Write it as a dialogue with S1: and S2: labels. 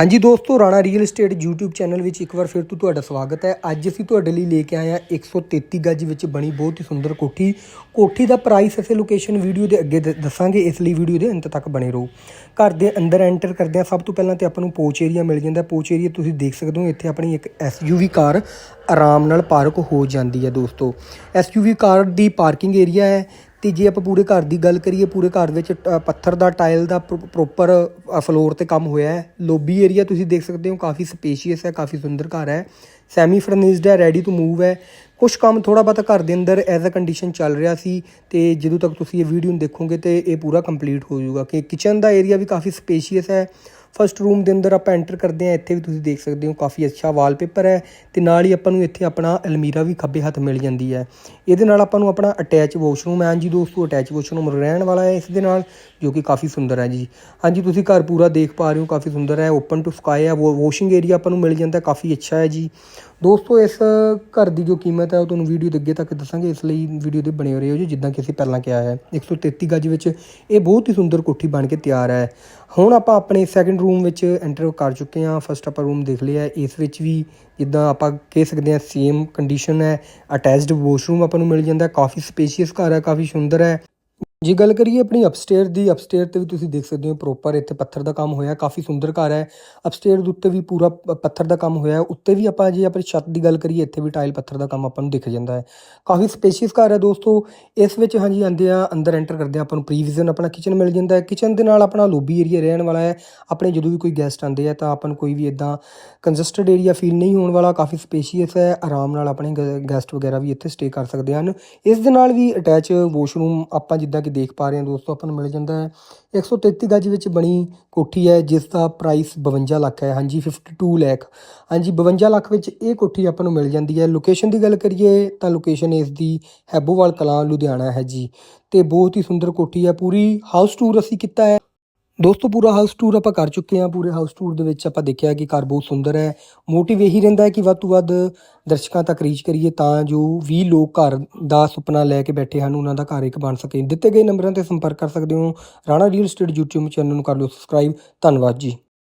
S1: ਹਾਂਜੀ ਦੋਸਤੋ, Rana real estate YouTube channel ਵਿੱਚ ਇੱਕ ਵਾਰ ਫਿਰ ਤੋਂ ਤੁਹਾਡਾ ਸਵਾਗਤ ਹੈ। ਅੱਜ ਅਸੀਂ ਤੁਹਾਡੇ ਲਈ ਲੈ ਕੇ ਆਏ ਹਾਂ 133 ਗੱਜ ਵਿੱਚ ਬਣੀ ਬਹੁਤ ਹੀ ਸੁੰਦਰ ਕੋਠੀ। ਕੋਠੀ ਦਾ ਪ੍ਰਾਈਸ ਅਸੀਂ ਲੋਕੇਸ਼ਨ ਵੀਡੀਓ ਦੇ ਅੱਗੇ ਦ- ਦੱਸਾਂਗੇ, ਇਸ ਲਈ ਵੀਡੀਓ ਦੇ ਅੰਤ ਤੱਕ ਬਣੇ ਰਹੋ। ਘਰ ਦੇ ਅੰਦਰ ਐਂਟਰ ਕਰਦੇ ਹਾਂ। ਸਭ ਤੋਂ ਪਹਿਲਾਂ ਤੇ ਆਪਾਂ ਨੂੰ ਪੋਚ ਏਰੀਆ ਮਿਲ ਜਾਂਦਾ। ਪੋਚ ਏਰੀਆ ਤੁਸੀਂ ਦੇਖ ਸਕਦੇ ਹੋ, ਇੱਥੇ ਆਪਣੀ ਇੱਕ SUV ਕਾਰ ਆਰਾਮ ਨਾਲ ਪਾਰਕ ਹੋ ਜਾਂਦੀ ਹੈ ਦੋਸਤੋ। SUV ਕਾਰ ਦੀ ਪਾਰਕਿੰਗ ਏਰੀਆ ਹੈ। ਤੇ ਜੇ ਆਪਾਂ ਪੂਰੇ ਘਰ ਦੀ ਗੱਲ ਕਰੀਏ, ਪੂਰੇ ਘਰ ਵਿੱਚ ਟ- ਪੱਥਰ ਦਾ ਟਾਇਲ ਦਾ ਪ੍ਰੋਪਰ ਫਲੋਰ ਤੇ ਕੰਮ ਹੋਇਆ ਹੈ। ਲੋਬੀ ਏਰੀਆ ਤੁਸੀਂ ਦੇਖ ਸਕਦੇ ਹੋ, ਕਾਫੀ ਸਪੇਸ਼ੀਅਸ ਹੈ, ਕਾਫੀ ਸੁੰਦਰ ਘਰ ਹੈ। ਸੈਮੀ ਫਰਨਿਸ਼ਡ ਹੈ ਰੈਡੀ ਟੂ ਮੂਵ ਹੈ। ਕੁਝ ਕੰਮ ਥੋੜਾ ਬਹੁਤਾ ਘਰ ਦੇ ਅੰਦਰ ਐਜ਼ ਅ ਕੰਡੀਸ਼ਨ ਚੱਲ ਰਿਹਾ ਸੀ ਤੇ ਜਦੋਂ ਤੱਕ ਤੁਸੀਂ ਇਹ ਵੀਡੀਓ ਨੂੰ ਦੇਖੋਗੇ ਤੇ ਇਹ ਪੂਰਾ ਕੰਪਲੀਟ ਹੋ ਜਾਊਗਾ। ਕਿ ਕਿਚਨ ਦਾ ਏਰੀਆ ਵੀ ਕਾਫੀ ਸਪੇਸ਼ੀਅਸ ਹੈ। ਫਸਟ ਰੂਮ ਦੇ ਅੰਦਰ ਆਪਾਂ ਐਂਟਰ ਕਰਦੇ ਹਾਂ, ਇੱਥੇ ਵੀ ਤੁਸੀਂ ਦੇਖ ਸਕਦੇ ਹੋ, ਕਾਫੀ ਅੱਛਾ ਵਾਲਪੇਪਰ ਹੈ ਤੇ ਨਾਲ ਹੀ ਆਪਾਂ ਨੂੰ ਇੱਥੇ ਆਪਣਾ ਅਲਮੀਰਾ ਵੀ ਖੱਬੇ ਹੱਥ ਮਿਲ ਜਾਂਦੀ ਹੈ। ਇਹਦੇ ਨਾਲ ਆਪਾਂ ਨੂੰ ਆਪਣਾ ਅਟੈਚ ਵਾਸ਼ਰੂਮ ਹੈ। ਜੀ ਦੋਸਤੋ ਅਟੈਚ ਵਾਸ਼ਰੂਮ ਰਹਿਣ ਵਾਲਾ ਹੈ ਇਸ ਦੇ ਨਾਲ, ਜੋ ਕਿ ਕਾਫੀ ਸੁੰਦਰ ਹੈ ਜੀ। ਹਾਂਜੀ, ਤੁਸੀਂ ਘਰ ਪੂਰਾ ਦੇਖ ਪਾ ਰਹੇ ਹੋ, ਕਾਫੀ ਸੁੰਦਰ ਹੈ ਓਪਨ ਟੂ ਸਕਾਈ ਹੈ ਵਾਸ਼ਿੰਗ ਏਰੀਆ ਆਪਾਂ ਨੂੰ ਮਿਲ ਜਾਂਦਾ, ਕਾਫੀ ਅੱਛਾ ਹੈ ਜੀ। ਦੋਸਤੋ, ਇਸ ਘਰ ਦੀ ਜੋ ਕੀਮਤ ਹੈ, ਉਹ ਤੁਹਾਨੂੰ ਵੀਡੀਓ ਦੇ ਅੱਗੇ ਤੱਕ ਦੱਸਾਂਗੇ। ਇਸ ਲਈ ਵੀਡੀਓ ਦੇ ਬਣੇ ਰਹੋ ਜੀ, ਜਿੱਦਾਂ ਕਿ ਅਸੀਂ ਪਹਿਲਾਂ ਕਿਹਾ ਹੈ। 133 ਗਜ ਵਿੱਚ ਇਹ ਬਹੁਤ ਹੀ ਸੁੰਦਰ ਕੋਠੀ ਬਣ ਕੇ ਤਿਆਰ ਹੈ। ਹੁਣ ਆਪਾਂ ਆਪਣੇ ਸੈਕੰਡ ਰੂਮ ਵਿੱਚ ਐਂਟਰ ਕਰ ਚੁੱਕੇ ਹਾਂ। ਫਸਟ ਆਪਾਂ ਰੂਮ ਦੇਖ ਲਿਆ ਇਸ ਵਿੱਚ ਵੀ ਜਿੱਦਾਂ ਆਪਾਂ ਕਹਿ ਸਕਦੇ ਹਾਂ ਸੇਮ ਕੰਡੀਸ਼ਨ ਹੈ। ਅਟੈਚਡ ਵਾਸ਼ਰੂਮ ਆਪਾਂ ਨੂੰ ਮਿਲ ਜਾਂਦਾ ਕਾਫੀ ਸਪੇਸ਼ੀਅਸ ਘਰ ਹੈ, ਕਾਫੀ ਸੁੰਦਰ ਹੈ। ਜੇ ਗੱਲ ਕਰੀਏ ਆਪਣੀ ਅਪਸਟੇਅਰ ਦੀ ਅਪਸਟੇਅਰ ਤੇ ਵੀ ਤੁਸੀਂ ਦੇਖ ਸਕਦੇ ਹੋ ਪ੍ਰੋਪਰ ਇੱਥੇ ਪੱਥਰ ਦਾ ਕੰਮ ਹੋਇਆ, ਕਾਫੀ ਸੁੰਦਰ ਘਰ ਹੈ। ਅਪਸਟੇਅਰ ਦੇ ਉੱਤੇ ਵੀ ਪੂਰਾ ਪ- ਪੱਥਰ ਦਾ ਕੰਮ ਹੋਇਆ, ਉੱਤੇ ਵੀ ਆਪਾਂ ਜੇ ਆਪਣੀ ਛੱਤ ਦੀ ਗੱਲ ਕਰੀਏ, ਇੱਥੇ ਵੀ ਟਾਇਲ ਪੱਥਰ ਦਾ ਕੰਮ ਆਪਾਂ ਨੂੰ ਦਿਖ ਜਾਂਦਾ ਹੈ। ਕਾਫੀ ਸਪੇਸ਼ੀਅਸ ਘਰ ਹੈ ਦੋਸਤੋ, ਇਸ ਵਿੱਚ ਹਾਂਜੀ ਆਂਦੇ ਆ, ਅੰਦਰ ਐਂਟਰ ਕਰਦੇ ਆ, ਆਪਾਂ ਨੂੰ ਪ੍ਰੀਵੀਜ਼ਨ ਆਪਣਾ ਕਿਚਨ ਮਿਲ ਜਾਂਦਾ ਹੈ। ਕਿਚਨ ਦੇ ਨਾਲ ਆਪਣਾ ਲੋਬੀ ਏਰੀਆ ਰਹਿਣ ਵਾਲਾ ਹੈ। ਆਪਣੇ ਜਦੋਂ ਵੀ ਕੋਈ ਗੈਸਟ ਆਉਂਦੇ ਆ, ਤਾਂ ਆਪਾਂ ਨੂੰ ਕੋਈ ਵੀ ਇਦਾਂ ਕੰਜਸਟਡ ਏਰੀਆ ਫੀਲ ਨਹੀਂ ਹੋਣ ਵਾਲਾ, ਕਾਫੀ ਸਪੇਸ਼ੀਅਸ ਹੈ। ਆਰਾਮ ਨਾਲ ਆਪਣੇ ਗੈਸਟ ਵਗੈਰਾ ਵੀ ਇੱਥੇ ਸਟੇ ਕਰ ਸਕਦੇ ਹਨ। ਇਸ ਦੇ ਨਾਲ ਵੀ ਅਟੈਚ ਵਾਸ਼ਰੂਮ ਆਪਾਂ ਜਿੱਦਾਂ ਕਿ ਦੇਖ ਪਾ ਰਹੇ ਹਾਂ ਦੋਸਤੋ, ਆਪਾਂ ਨੂੰ ਮਿਲ ਜਾਂਦਾ ਹੈ। 133 ਗੱਜ ਵਿੱਚ ਬਣੀ ਕੋਠੀ ਹੈ, ਜਿਸ ਦਾ ਪ੍ਰਾਈਸ 52 ਲੱਖ ਹੈ। ਹਾਂਜੀ 52 ਲੱਖ ਹਾਂਜੀ 52 ਲੱਖ ਵਿੱਚ ਇਹ ਕੋਠੀ ਆਪਾਂ ਨੂੰ ਮਿਲ ਜਾਂਦੀ ਹੈ। ਲੋਕੇਸ਼ਨ ਦੀ ਗੱਲ ਕਰੀਏ ਤਾਂ ਲੋਕੇਸ਼ਨ ਇਸ ਦੀ ਹੈਬੋਵਾਲ ਕਲਾਂ, ਲੁਧਿਆਣਾ ਹੈ ਜੀ। ਤੇ ਬਹੁਤ ਹੀ ਸੁੰਦਰ ਕੋਠੀ ਹੈ। ਪੂਰੀ ਹਾਊਸ ਟੂਰ ਅਸੀਂ ਕੀਤਾ ਹੈ। ਦੋਸਤੋ, ਪੂਰਾ ਹਾਊਸ ਟੂਰ ਆਪਾਂ ਕਰ ਚੁੱਕੇ ਹਾਂ। ਪੂਰੇ ਹਾਊਸ ਟੂਰ ਦੇ ਵਿੱਚ ਆਪਾਂ ਦੇਖਿਆ ਕਿ ਘਰ ਬਹੁਤ ਸੁੰਦਰ ਹੈ। ਮੋਟਿਵ ਇਹੀ ਰਹਿੰਦਾ ਹੈ ਕਿ ਵੱਧ ਤੋਂ ਵੱਧ ਦਰਸ਼ਕਾਂ ਤੱਕ ਰੀਚ ਕਰੀਏ ਤਾਂ ਜੋ 20 ਲੋਕ ਘਰ ਦਾ ਸੁਪਨਾ ਲੈ ਕੇ ਬੈਠੇ ਹਨ, ਉਹਨਾਂ ਦਾ ਘਰ ਇੱਕ ਬਣ ਸਕੇ। ਦਿੱਤੇ ਗਏ ਨੰਬਰਾਂ ਤੇ ਸੰਪਰਕ ਕਰ ਸਕਦੇ ਹੋ। Rana real estate YouTube channel ਨੂੰ ਕਰ ਲਓ ਸਬਸਕ੍ਰਾਈਬ ਧੰਨਵਾਦ ਜੀ।